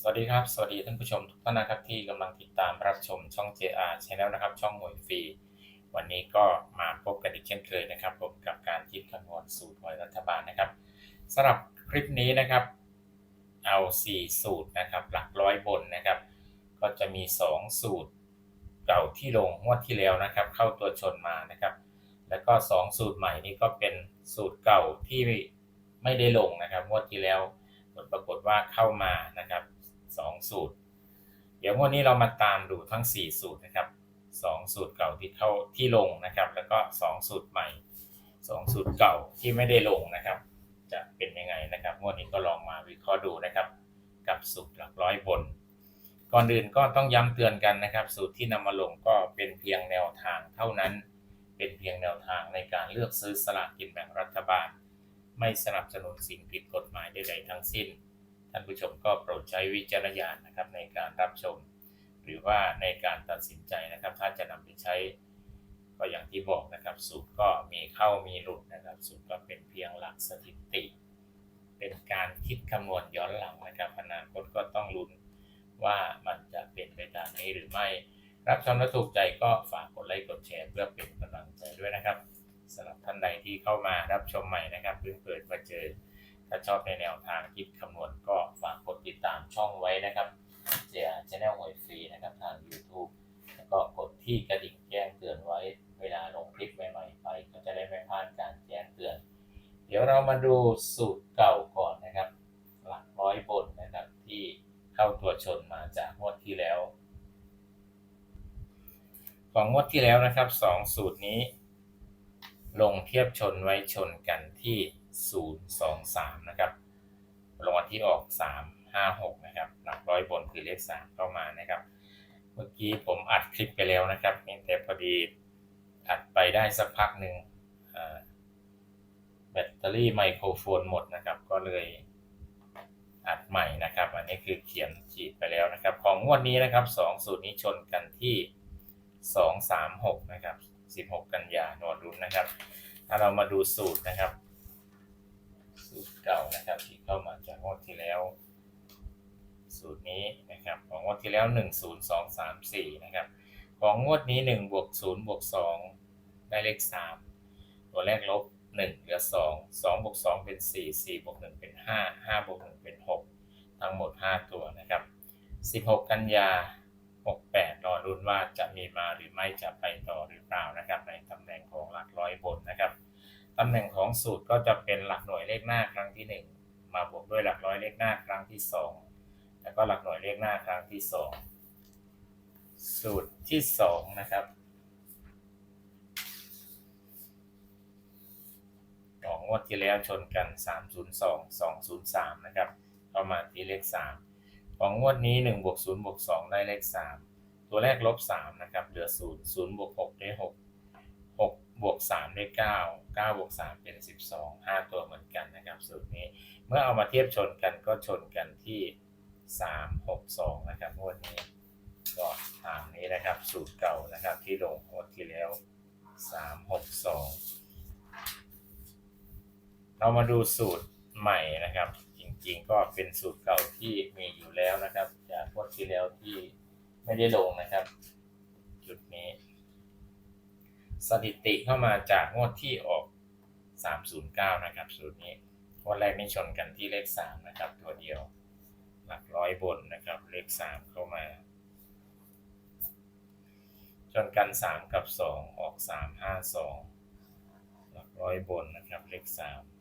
สวัสดีครับ สวัสดีท่านผู้ชมทุกท่านนะครับที่กำลังติดตามรับชมช่อง JR Channel นะครับ ช่องหวยฟรี วันนี้ก็มาพบกันอีกเช่นเคยนะครับผมกับการคิดคำนวณสูตรหวยรัฐบาลนะครับสำหรับคลิปนี้นะครับ เอา 4 สูตรนะครับ หลักร้อยบนนะครับ ก็จะมี 2 สูตรเก่าที่ลงงวดที่แล้วนะครับ เข้าตัวชนมานะครับ แล้วก็ 2 สูตรใหม่นี้ก็เป็นสูตรเก่าที่ไม่ได้ลงนะครับงวดที่แล้วผลปรากฏว่าเข้ามานะครับ 2 สูตร เดี๋ยววดนี้เรามาตามดูทั้ง 4 สูตรนะครับ 2 สูตรเก่าที่เข้าที่ลงนะครับ แล้วก็ 2 สูตรใหม่ 2 สูตรเก่าที่ไม่ได้ลงนะครับ จะเป็นยังไงนะครับวดนี้ก็ลองมาวิเคราะห์ดูนะครับ กับสูตรหลักร้อยบน ก่อนอื่นก็ต้องย้ำเตือนกันนะครับ สูตรที่นำมาลงก็เป็นเพียงแนวทางเท่านั้น เป็นเพียงแนวทางในการเลือกซื้อสลากกินแบ่งรัฐบาล ไม่สนับสนุนสิ่งผิดกฎหมายใดๆทั้งสิ้น ท่านผู้ชมก็โปรดใช้วิจารณญาณนะครับในการรับชม หรือว่าในการตัดสินใจนะครับ ถ้าจะนำไปใช้ก็อย่างที่บอกนะครับสูตรก็มีเข้ามีหลุดนะครับสูตรก็เป็นเพียงหลักสถิติ เป็นการคิดคำนวณย้อนหลังนะครับอนาคตก็ต้องลุ้นว่ามันจะเป็นไปตามนี้หรือไม่ รับชมและถูกใจก็ฝากกดไลค์กดแชร์เพื่อเป็นกำลังใจด้วยนะครับสำหรับท่านใดที่เข้ามารับชมใหม่นะครับเพิ่งเปิดมาเจอ ถ้าชอบในแนวทางคิดคำนวณก็ มาดูสูตรเก่าก่อนนะครับ หลักร้อยบนนะครับที่เข้าตัวชนมาจากงวดที่แล้ว ของงวดที่แล้วนะครับสองสูตรนี้ ลงเทียบชนไว้ชนกันที่ 0 2 3 นะครับรางวัลที่ออก 3 5 6 นะครับ หลักร้อยบนคือเลข 3 เข้ามานะครับ เมื่อกี้ผมอัดคลิปไปแล้วนะครับแต่พอดีอัดไปได้สักพักหนึ่งอ่า แบตเตอรี่ไมโครโฟนหมดนะครับ ก็เลยอัดใหม่นะครับ อันนี้คือเขียนฉีดไปแล้วนะครับ ของงวดนี้นะครับ2สูตรนี้ชนกันที่ 2 3 6 นะครับ 16 กันยานวดรุ่นนะครับ ถ้าเรามาดูสูตรนะครับ สูตรเก่านะครับที่เข้ามาจากงวดที่แล้ว สูตรนี้นะครับ ของงวดที่แล้ว 1 0 2 3 4 นะครับ ของงวดนี้1บวก0บวก2ได้เลข 3 ตัวแรกลบ 1เหลือ 2 2บวก2เป็น 4 4บวก1เป็น 5 5บวก1เป็น 6 ทั้งหมด 5 ตัวนะครับ 16 กันยา 68 รอรุ้นว่าจะมีมาหรือไม่จะไปต่อหรือเปล่านะครับ ในตำแหน่งของหลักร้อยบนนะครับตำแหน่งของสูตรก็จะเป็นหลักหน่วยเลขหน้าครั้งที่ 1 มาบวกด้วยหลักร้อยเลขหน้าครั้งที่ 2 แล้วก็หลักหน่วยเลขหน้าครั้งที่ 2 สูตรที่ 2 นะครับขอ งวดที่แล้วชนกัน 302 203 นะครับเข้ามาที่เลข 3 ของงวดนี้1บวก0บวก2ได้เลข 3 ตัวแรกลบ 3 นะครับ เหลือ 0 0บวก6ได้6 6บวก3ได้ 9 9บวก3เป็น 12 5 ตัวเหมือนกันนะครับสูตรนี้ เมื่อเอามาเทียบชนกันก็ชนกันที่ 3 6 2 นะครับงวดนี้ก็ตามนี้นะครับ สูตรเก่านะครับที่ลงงวดที่แล้ว 3 6 2 เรามาดูสูตรใหม่นะครับ จริงๆก็เป็นสูตรเก่าที่มีอยู่แล้วนะครับ จากงวดที่แล้วที่ไม่ได้ลงนะครับ จุดนี้ สถิติเข้ามาจากงวดที่ออก 309 นะครับสูตรนี้งวดแรกนี่ชนกันที่เลข 3 นะครับ ตัวเดียว หลักร้อยบนนะครับ เลข 3 เข้ามา ชนกัน 3 กับ 2 ออก 3 5 2 หลักร้อยบนนะครับ เลข 3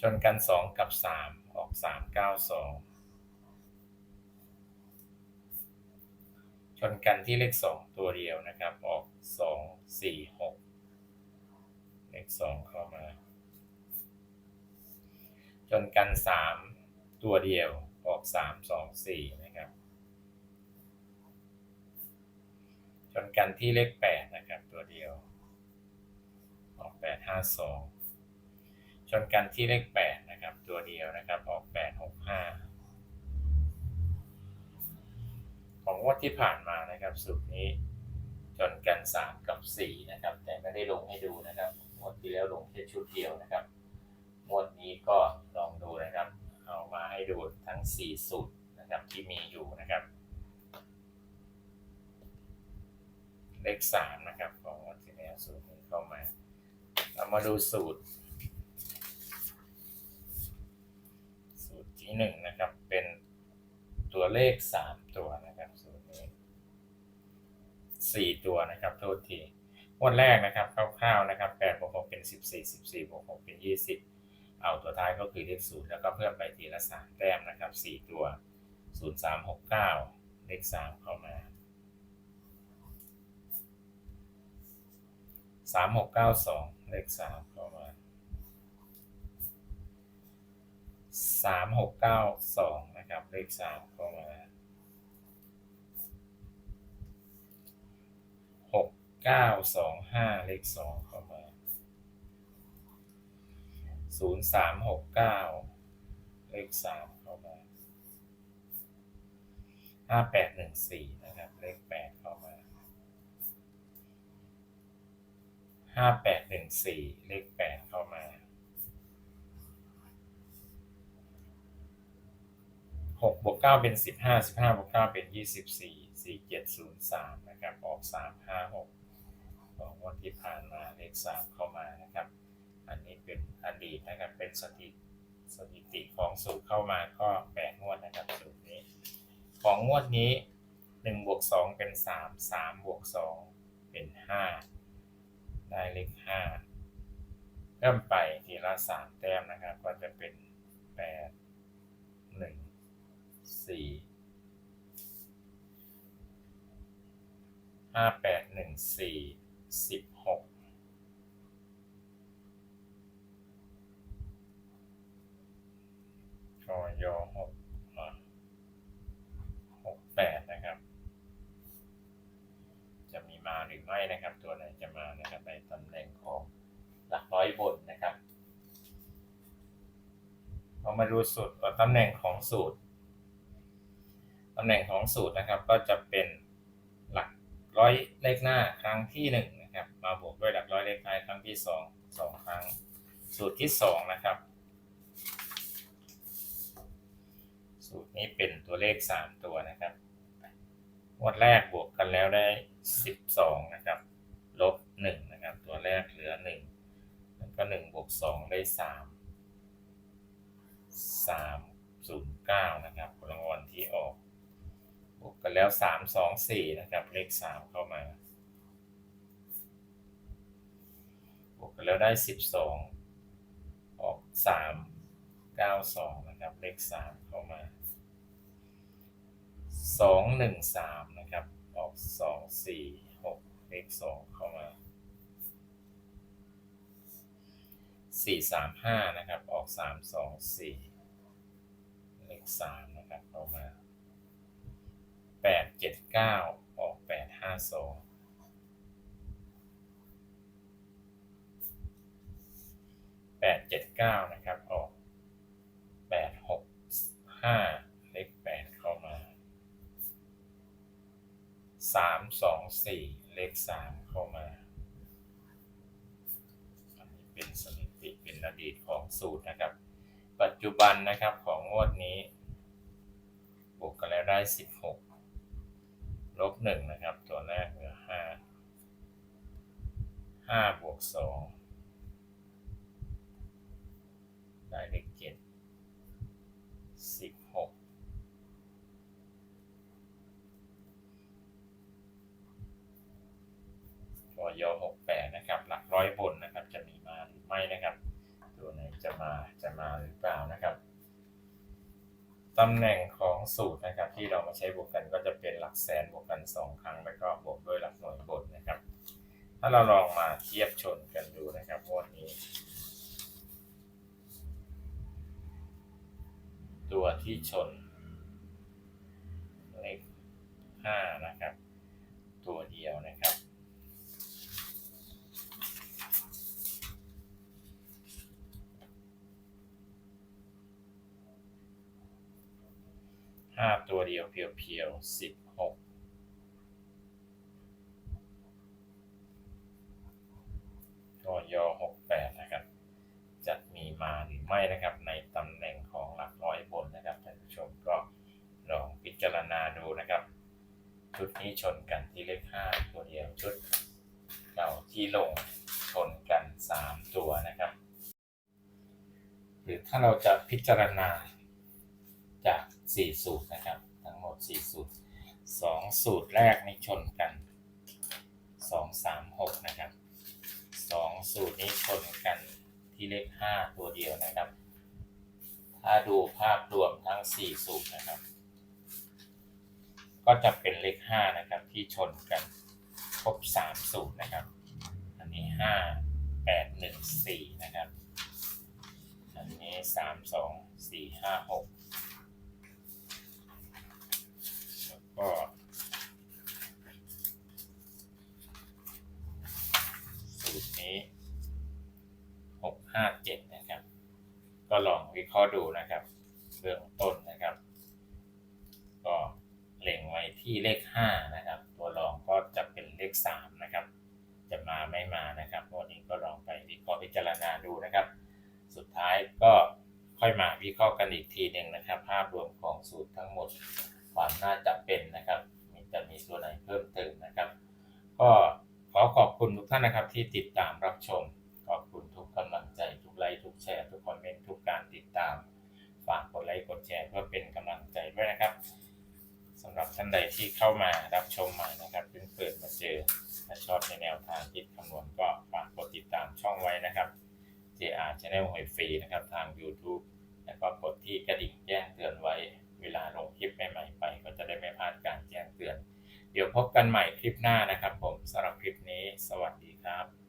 ชนกัน 2 กับ 3 ออก 3 9 2 ชนกันที่เลข 2 ตัวเดียวนะครับ ออก 2 4 6 เลข 2 เข้ามา ชนกัน 3 ตัวเดียว ออก 3 2 4 นะครับ ชนกันที่เลข 8 นะครับ ตัวเดียว ออก 8 5 2 ชนกันที่เลข8นะครับ ตัวเดียวนะครับออก8 6 5ของงวดที่ผ่านมานะครับสูตรนี้ชนกัน3กับ4นะครับ แต่ไม่ได้ลงให้ดูนะครับงวดที่แล้วลงแค่ชุดเดียวนะครับงวดนี้ก็ลองดูนะครับ เอามาให้ดูทั้ง4สูตรนะครับที่มีอยู่นะครับเลขสามนะครับของวันที่แล้วสูตรนี้เข้ามา เรามาดูสูตร สูตร ที่หนึ่งนะครับ เป็นตัวเลขสามตัวนะครับสูตรนี้สี่ตัวนะครับโทษทีวันแรกนะครับคร่าวๆนะครับแปดบวกหกเป็นสิบสี่สิบสี่บวกหกเป็นยี่สิบเอาตัวท้ายก็คือเลขศูนย์แล้วก็เพิ่มไปทีละสามแต้มนะครับสี่ตัวศูนย์สามหกเก้าเลขสามเข้ามาสามหกเก้าสองเลขสามเข้ามา สามหกเก้าสองนะครับเลขสามเข้ามาหกเก้าสองห้าเลขสองเข้ามาศูนย์สามหกเก้าเลขสามเข้ามาห้าแปดหนึ่งสี่นะครับเลขแปดเข้ามาห้าแปดหนึ่งสี่เลขแปดเข้ามา หกบวกเก้าเป็นสิบห้าสิบห้าบวกเก้าเป็นยี่สิบสี่สี่เจ็ดศูนย์สามนะครับออกสามห้าหกของวันที่ผ่านมาเลขสามเข้ามานะครับ อันนี้เป็นอดีตนะครับเป็นสถิติสถิติของสูตรเข้ามาก็แปดงวดนะครับสูตรนี้ ของงวดนี้หนึ่งบวกสองเป็นสามสามบวกสองเป็นห้าได้เลขห้าเพิ่มไปทีละสามแต้มนะครับ ก็จะเป็นแปด สี่ห้าแปดหนึ่งสี่สิบหกกยหกอะหกแปดนะครับ จะมีมาหรือไม่นะครับ ตัวไหนจะมานะครับในตำแหน่งของหลักร้อยบนนะครับเรามาดูสูตรตำแหน่งของสูตร ตำแหน่งของสูตรนะครับ ก็จะเป็นหลักร้อยเลขหน้าครั้งที่หนึ่งนะครับ มาบวกด้วยหลักร้อยเลขท้ายครั้งที่สองสองครั้ง สูตรที่สองนะครับ สูตรนี้เป็นตัวเลขสามตัวนะครับงวดแรกบวกกันแล้วได้ 12 นะครับ ลบ 1 นะครับ ตัวแรกเหลือ 1 แล้วก็1บวก2 ได้ 3 3 0 9 นะครับรางวัลที่ออก บวกกันแล้ว 3 2 4 นะครับ เลข 3 เข้ามา บวกกันแล้วได้ 12 ออก 3 9 2 นะครับ เลข 3 เข้ามาสองหนึ่งสามนะครับ ออกสองสี่หกเลขสองเข้ามาสี่สามห้านะครับ ออกสามสองสี่เลขสามนะครับเข้ามา แปดเจ็ดเก้าออกแปดห้าสองแปดเจ็ดเก้านะครับ ออกแปดหกห้าเลขแปดเข้ามาสามสองสี่เลขสามเข้ามาอันนี้เป็นสถิติเป็นอดีตของสูตรนะครับ ปัจจุบันนะครับของงวดนี้ บวกกันแล้วได้สิบหก ลบหนึ่งนะครับ ตัวแรกเหลือห้าห้าบวกสองได้เลขเจ็ดสิบหกตัวยหกแปดนะครับ หลักร้อยบนนะครับ จะมีมาหรือไม่นะครับ ตัวไหนจะมาจะมาหรือเปล่านะครับตำแหน่ง ของสูตรนะครับ ที่เรามาใช้บวกกันก็จะเป็นหลักแสนบวกกันสองครั้งแล้วก็บวกด้วยหลักหน่วยบนนะครับ ถ้าเราลองมาเทียบชนกันดูนะครับวันนี้ ตัวที่ชนเลขห้านะครับ ตัวเดียวนะครับ ห้าตัวเดียวเพียวๆสิบหกกยหกแปดนะครับ จะมีมาหรือไม่นะครับ ในตำแหน่งของหลักร้อยบนนะครับผู้ชมก็ลองพิจารณาดูนะครับชุดนี้ชนกันที่เลขห้าตัวเดียวชุดเก่าที่ลงชนกันสามตัวนะครับ หรือถ้าเราจะพิจารณา 4 สูตรนะครับ ทั้งหมด 4 สูตร 2 สูตรแรกนี่ชนกัน 2 3 6 นะครับ 2 สูตรนี้ชนกันที่เลข 5 ตัวเดียวนะครับ ถ้าดูภาพรวมทั้ง 4 สูตรนะครับ ก็จะเป็นเลข 5 นะครับที่ชนกันครบ 3 สูตรนะครับ อันนี้ 5 8 1 4 นะครับ อันนี้ 3 2 4 5 6 แล้วก็ สูตรนี้ 6 5 7 นะครับ ก็ลอง วิเคราะห์ดูนะครับเบื้องต้นนะครับ ก็เล็งไว้ที่เลข 5 นะครับ ตัวรองก็จะเป็นเลข 3 นะครับ จะมาไม่มานะครับวันนี้ก็ลองไปวิเคราะห์พิจารณาดูนะครับ สุดท้ายก็ค่อยมาวิเคราะห์กันอีกทีหนึ่งนะครับ ภาพรวมของสูตรทั้งหมดความน่าจะเป็นนะครับจะมีตัวไหนเพิ่มเติมนะครับ ก็ขอขอบคุณทุกท่านนะครับที่ติดตามรับชม ตาม ฝากกดไลค์กดแชร์เพื่อเป็นกำลังใจด้วยนะครับสำหรับท่านใดที่เข้ามารับชมใหม่นะครับเพิ่งเปิดมาเจอและชอบในแนวทางคิดคำนวณก็ฝากกดติดตามช่องไว้นะครับ JR Channel หวยฟรีนะครับทาง YouTube แล้วก็กดที่กระดิ่งแจ้งเตือนไว้ เวลาลงคลิปใหม่ๆไป ก็จะได้ไม่พลาดการแจ้งเตือน เดี๋ยวพบกันใหม่คลิปหน้านะครับผมสำหรับคลิปนี้ สวัสดีครับ